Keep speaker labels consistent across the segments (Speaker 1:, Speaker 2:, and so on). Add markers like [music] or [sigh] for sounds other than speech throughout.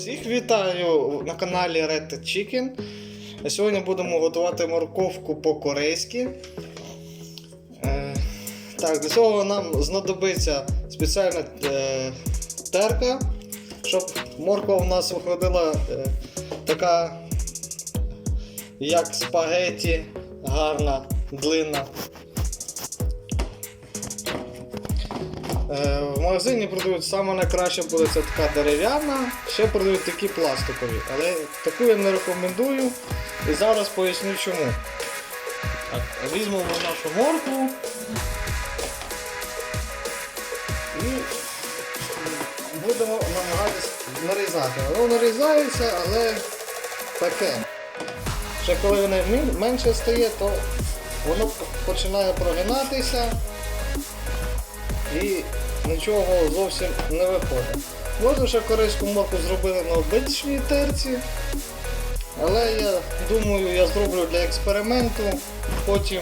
Speaker 1: Всіх вітаю на каналі Red Chicken. Сьогодні будемо готувати морковку по-корейськи. Е, так, для цього нам знадобиться спеціальна е, терка, щоб морква у нас виходила е, така, як спагеті, гарна, длинна. В магазині продають саме найкраще буде це така дерев'яна, ще продають такі пластикові, але таку я не рекомендую і зараз поясню чому. Так, візьмемо нашу моркву і будемо намагатися нарізати. Воно нарізається, але таке. Ще коли воно менше стає, то воно починає прогинатися і нічого зовсім не виходить. Можна ще корейську морку зробити на обичній терці, але я думаю, я зроблю для експерименту, потім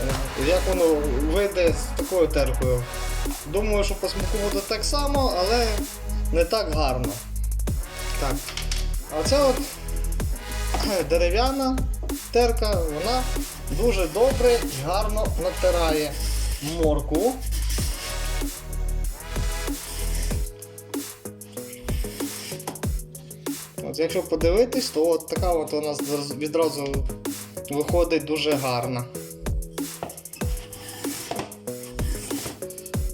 Speaker 1: е, як воно вийде з такою теркою. Думаю, що по так само, але не так гарно. Так. А це от дерев'яна терка, вона дуже добре і гарно натирає морку. От якщо подивитись, то от така от вона відразу виходить дуже гарна.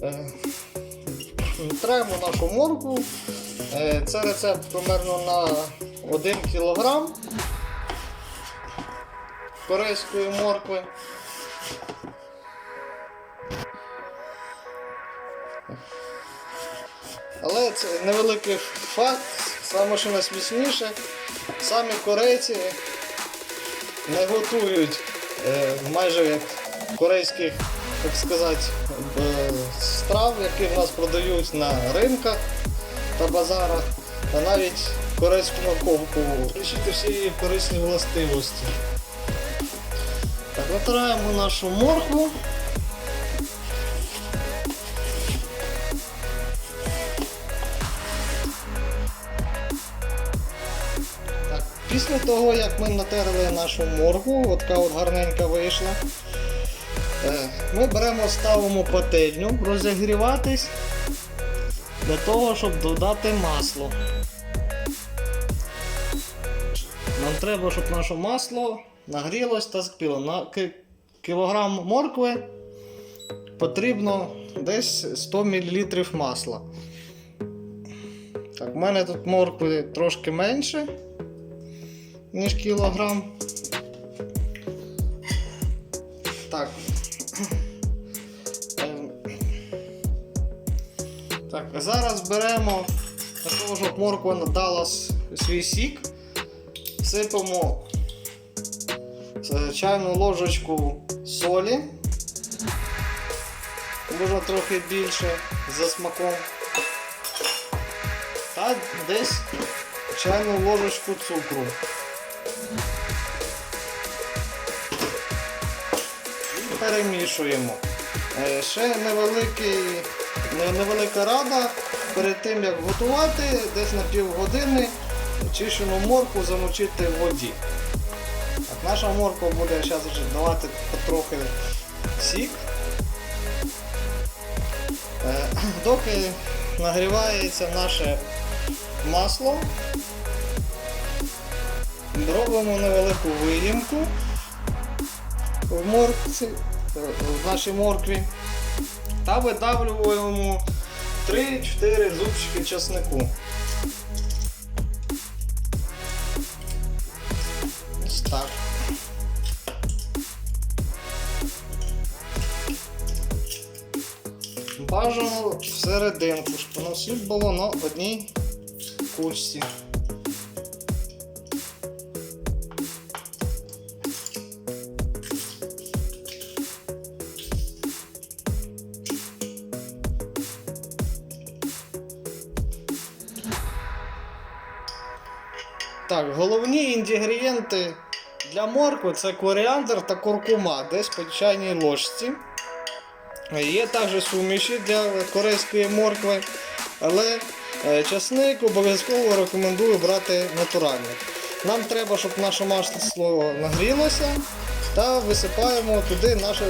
Speaker 1: Е, Траємо нашу морку. Е, Це рецепт примерно на 1 кг корейської моркви. Але це невеликий факт, саме що найсмішніше, самі корейці не готують е, майже як корейських, так сказати, е, страв, які в нас продають на ринках та базарах, та навіть корейську морковку. Включити всі її корисні властивості. Так, натираємо нашу моркву. Після того, як ми натерли нашу моркву, от от гарненька вийшла, е, ми беремо, ставимо пательню розігріватись для того, щоб додати масло. Нам треба, щоб наше масло нагрілось та закипіло. На кілограм моркви потрібно десь 100 мл масла. Так, в мене тут моркви трошки менше, ніж кілограм. Так. Ем. Так, зараз беремо для того, щоб морква надала свій сік. Сипемо чайну ложечку солі. Можна трохи більше за смаком. Та десь чайну ложечку цукру. Перемішуємо. Е, Ще невеликий, невелика рада перед тим як готувати, десь на півгодини чищену морку замочити в воді. Так, наша морква буде зараз вже давати потрохи сік. Е, [clears throat] Доки нагрівається наше масло, робимо невелику виїмку в моркці, е, в нашій моркві та видавлюємо 3-4 зубчики чеснику. Ось так. Бажано всерединку, щоб воно все було на одній кучці. Так, головні інгредієнти для моркви це коріандр та куркума, десь по чайній ложці. Є також суміші для корейської моркви, але Е, Часник обов'язково рекомендую брати натуральний. Нам треба, щоб наше масло нагрілося та висипаємо туди наші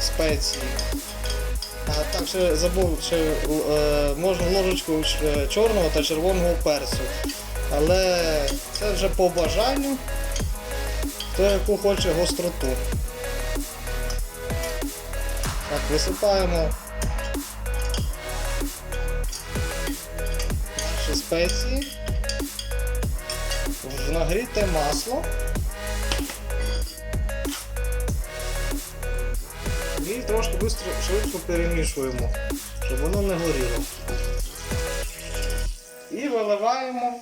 Speaker 1: спеції. А так ще забув, ще е, можна ложечку е, чорного та червоного перцю. Але це вже по бажанню, хто яку хоче гостроту. Так, висипаємо наші спеції в нагріте масло. І трошки швидко перемішуємо, щоб воно не горіло. І виливаємо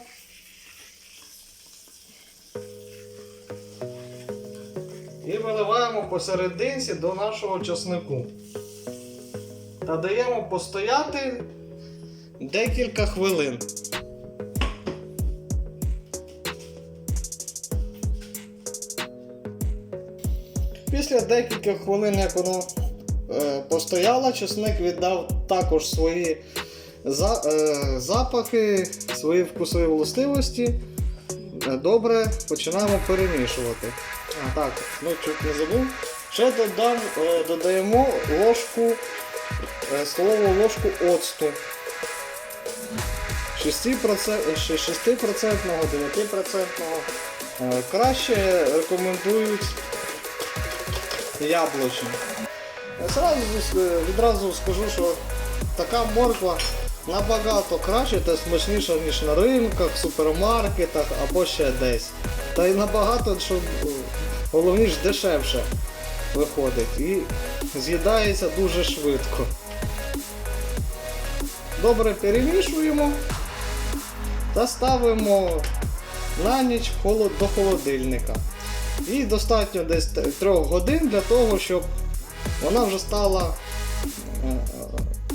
Speaker 1: і виливаємо посерединці до нашого часнику. Та даємо постояти декілька хвилин. Після декількох хвилин, як воно е, постояло, чесник віддав також свої за, е, запахи, свої вкусові властивості. Е, Добре, починаємо перемішувати. А, так, ну чуть не забув. Ще додам, е, додаємо ложку, е, столову ложку оцту. 6%, 6%, 9%. Е, Краще рекомендують яблучний. Я відразу скажу, що така морква набагато краще та смачніша, ніж на ринках, супермаркетах або ще десь. Та й набагато, що е, головніше дешевше виходить і з'їдається дуже швидко. Добре перемішуємо та ставимо на ніч до холодильника. І достатньо десь 3 годин для того, щоб вона вже стала е, е,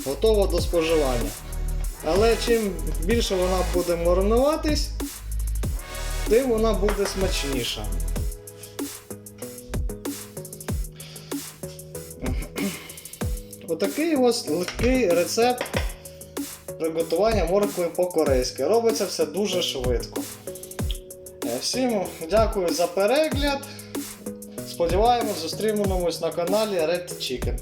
Speaker 1: готова до споживання. Але чим більше вона буде маринуватись, тим вона буде смачніша. Отакий ось легкий рецепт приготування моркви по-корейськи. Робиться все дуже швидко. Е, Всім дякую за перегляд. Сподіваємось, зустрінемось на каналі Red Chicken.